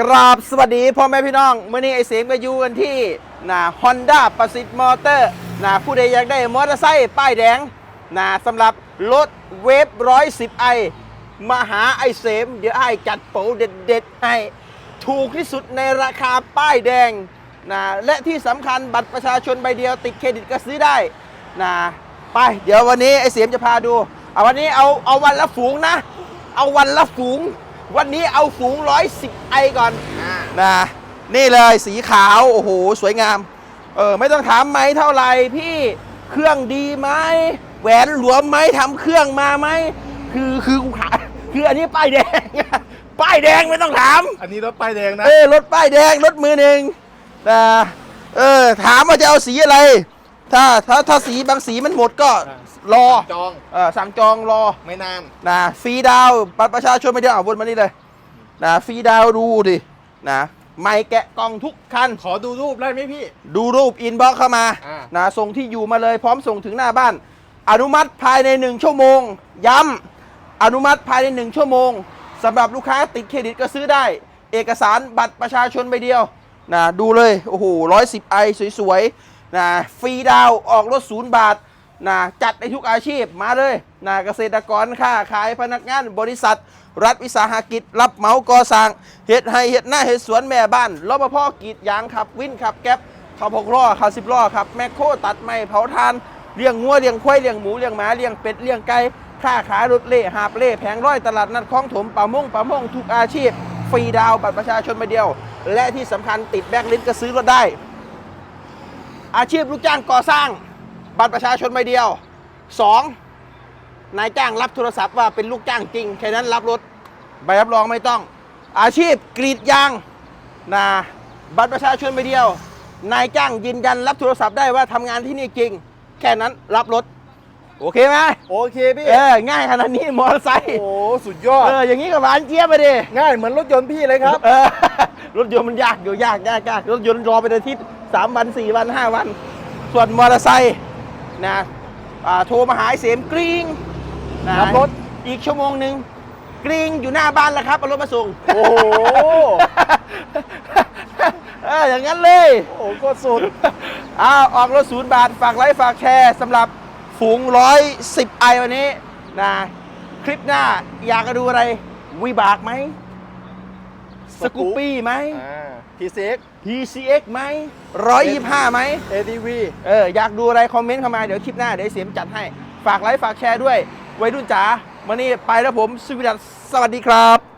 กราบสวัสดีพ่อแม่พี่น้องเมื่อนี้ไอเสียงก็อยู่กันที่นะฮอนด้าประสิทธิ์มอเตอร์นะผู้ใดอยากได้มอเตอร์ไซค์ป้ายแดงนะสำหรับรถเวฟร้อยสิบไอมาหาไอเสม เดี๋ยวไอจัดโปรเด็ดๆให้ถูกที่สุดในราคาป้ายแดงนะและที่สำคัญบัตรประชาชนใบเดียวติดเครดิตก็ซื้อได้นะไป เดี๋ยววันนี้ไอเสียมจะพาดู เอาวันนี้เอาเอาวันละฝูงนะ เอาวันละฝูง วันนี้เอาฝูงร้อยสิบไอก่อนนะนี่เลยสีขาว โอ้โห สวยงาม เออ ไม่ต้องถามไหมเท่าไหร่พี่เครื่องดีไหมแหวนหลวมไหมทำเครื่องมาไหมคือคือกูขายคืออันนี้ป้ายแดง ป้ายแดงไม่ต้องถาม อันนี้รถป้ายแดงนะเออรถป้ายแดงรถมือหนึ่งนะเออถามว่าจะเอาสีอะไร ถ้าถ้าถ้าสีบางสีมันหมดก็อ่ารอจองเออสั่งจองรอ ไม่นาน นะฟรีดาวน์บัตรประชาชนไม่ได้เอาวนมานี่เลยนะฟรีดาวน์ดูดินะไม่แกะกล่องทุกคัน ขอดูรูปได้ไหมพี่ ดูรูปอินบ็อกเข้ามาอ่า นะส่งที่อยู่มาเลยพร้อมส่งถึงหน้าบ้าน อนุมัติภายใน 1 ชั่วโมง ย้ำอนุมัติภายใน 1 ชั่วโมงสำหรับลูกค้าติดเครดิตก็ซื้อได้ เอกสารบัตรประชาชนใบเดียวนะดูเลย โอ้โหร้อยสิบไอสวยๆ นะฟรีดาวออกรถศูนย์บาทนะจัดในทุกอาชีพมาเลยนะเกษตรกรค้าขายพนักงานบริษัท รัฐวิสาหกิจ รับเหมาก่อสร้างเฮ็ดให้เฮ็ดหน้าเฮ็ดสวนแม่บ้านรปภกรีดยางขับ วินขับแก๊ปขับหกล้อขับสิบล้อขับแมคโครตัดไม้เผาทานเลี้ยงงัวเลี้ยงควายเลี้ยงหมูเลี้ยงหมาเลี้ยงเป็ดเลี้ยงไก่ค้าขายรถเล่หาบเล่แผงร้อยตลาดนัดคลองถมป่ามงป่ามงทุกอาชีพ ฟรีดาวบัตรประชาชนใบเดียว และที่สำคัญติดแบ็กลิสก็ซื้อรถได้ อาชีพลูกจ้างก่อสร้าง บัตรประชาชนใบเดียวสองนายจ้างรับโทรศัพท์ว่าเป็นลูกจ้างจริง แค่นั้นรับรถใบรับรองไม่ต้อง อาชีพกรีดยางนะบัตรประชาชนใบเดียว นายจ้างยืนยันรับโทรศัพท์ได้ว่าทำงานที่นี่จริง แค่นั้นรับรถ โอเคไหมโอเคพี่ เออง่ายขนาดนี้มอเตอร์ไซค์โอ้สุดยอด เอออย่างนี้ก็หวานเจี๊ยบไปดิ ง่ายเหมือนรถยนต์พี่เลยครับ เออรถยนต์มันยากอยู่ยากยากยากรถยนต์รอเป็นอาทิตย์ สามวันสี่วันห้าวัน ส่วนมอเตอร์ไซค์นะอ่าโทรมาหาไอ้เสมกริ้งนะรับรถอีกชั่วโมงหนึ่งกริ้งอยู่หน้าบ้านแล้วครับเอารถมาส่ง โอ้โหเอออย่างนั้นเลย โอ้โหก็สุดอ้าวออกรถศูนย์บาท ฝากไลค์ฝากแชร์สำหรับฝูงร้อยสิบไอวันนี้นะคลิปหน้าอยากจะดูอะไรวีบากไหมสกูปปี้ไหมอ่าพีเซ็ก PCX ไหมร้อยยี่ห้าไหม ADV เอออยากดูอะไรคอมเมนต์เข้ามาเดี๋ยวคลิปหน้าเดี๋ยวเสียมจัดให้ ฝากไลค์ฝากแชร์ด้วย ไว้รุ่นจ๋าวันนี้ไปแล้วผมสุวิดัสสวัสดีครับ